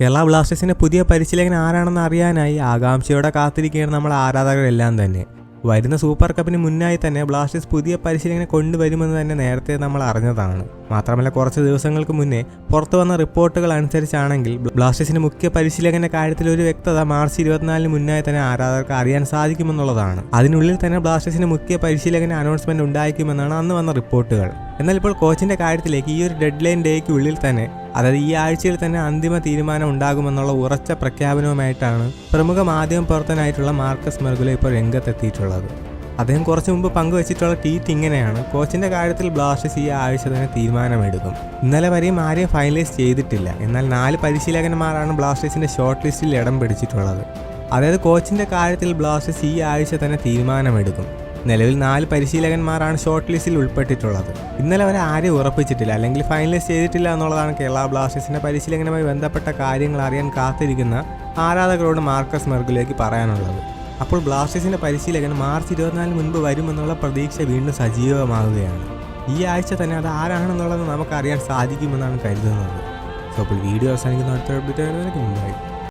കേരള ബ്ലാസ്റ്റേഴ്സിന്റെ പുതിയ പരിശീലകൻ ആരാണെന്ന് അറിയാനായി ആകാംക്ഷയോടെ കാത്തിരിക്കുകയാണ് നമ്മൾ ആരാധകരെല്ലാം തന്നെ. വരുന്ന സൂപ്പർ കപ്പിന് മുന്നായി തന്നെ ബ്ലാസ്റ്റേഴ്സ് പുതിയ പരിശീലകനെ കൊണ്ടുവരുമെന്ന് തന്നെ നേരത്തെ നമ്മൾ അറിഞ്ഞതാണ്. മാത്രമല്ല കുറച്ച് ദിവസങ്ങൾക്ക് മുന്നേ പുറത്തു വന്ന റിപ്പോർട്ടുകൾ അനുസരിച്ചാണെങ്കിൽ ബ്ലാസ്റ്റേഴ്സിന്റെ മുഖ്യ പരിശീലകന്റെ കാര്യത്തിൽ ഒരു വ്യക്തത മാർച്ച് ഇരുപത്തിനാലിന് മുന്നായി തന്നെ ആരാധകർക്ക് അറിയാൻ സാധിക്കുമെന്നുള്ളതാണ്. അതിനുള്ളിൽ തന്നെ ബ്ലാസ്റ്റേഴ്സിന്റെ മുഖ്യ പരിശീലകന്റെ അനൗൺസ്മെന്റ് ഉണ്ടായിരിക്കുമെന്നാണ് അന്ന് വന്ന റിപ്പോർട്ടുകൾ. എന്നാൽ ഇപ്പോൾ കോച്ചിന്റെ കാര്യത്തിലേക്ക് ഈ ഒരു ഡെഡ് ലൈൻ ഡേക്ക് ഉള്ളിൽ തന്നെ അതായത് ഈ ആഴ്ചയിൽ തന്നെ അന്തിമ തീരുമാനം ഉണ്ടാകുമെന്നുള്ള ഉറച്ച പ്രഖ്യാപനവുമായിട്ടാണ് പ്രമുഖ മാധ്യമ പ്രവർത്തനായിട്ടുള്ള മാർക്കസ് മെർഗുല ഇപ്പോൾ രംഗത്തെത്തിയിട്ടുള്ളത്. അദ്ദേഹം കുറച്ചു മുമ്പ് പങ്കുവച്ചിട്ടുള്ള ട്വീറ്റ് ഇങ്ങനെയാണ് കോച്ചിന്റെ കാര്യത്തിൽ ബ്ലാസ്റ്റേഴ്സ് ഈ ആഴ്ച തന്നെ തീരുമാനമെടുക്കും. ഇന്നലെ വരെയും ആരെയും ഫൈനലൈസ് ചെയ്തിട്ടില്ല. എന്നാൽ നാല് പരിശീലകന്മാരാണ് ബ്ലാസ്റ്റേഴ്സിന്റെ ഷോർട്ട് ലിസ്റ്റിൽ ഇടം പിടിച്ചിട്ടുള്ളത്. അതായത് കോച്ചിന്റെ കാര്യത്തിൽ ബ്ലാസ്റ്റേഴ്സ് ഈ ആഴ്ച തന്നെ തീരുമാനമെടുക്കും. നിലവിൽ നാല് പരിശീലകന്മാരാണ് ഷോർട്ട് ലിസ്റ്റിൽ ഉൾപ്പെട്ടിട്ടുള്ളത്. ഇന്നലെ അവരെ ആരെയും ഉറപ്പിച്ചിട്ടില്ല അല്ലെങ്കിൽ ഫൈനലൈസ് ചെയ്തിട്ടില്ല എന്നുള്ളതാണ് കേരള ബ്ലാസ്റ്റേഴ്സിന്റെ പരിശീലകനുമായി ബന്ധപ്പെട്ട കാര്യങ്ങൾ അറിയാൻ കാത്തിരിക്കുന്ന ആരാധകരോട് മാർക്കസ് മെർഗുലേക്ക് പറയാനുള്ളത്. അപ്പോൾ ബ്ലാസ്റ്റേഴ്സിന്റെ പരിശീലകൻ മാർച്ച് ഇരുപത്തിനാലിന് മുൻപ് വരുമെന്നുള്ള പ്രതീക്ഷ വീണ്ടും സജീവമാകുകയാണ് ഈ ആഴ്ച തന്നെ അത് ആരാണെന്നുള്ളത് നമുക്ക് അറിയാൻ സാധിക്കുമെന്നാണ് കരുതുന്നത്. അപ്പോൾ വീഡിയോ അവസാനിക്കുന്ന അടുത്ത അപ്ഡേറ്റ്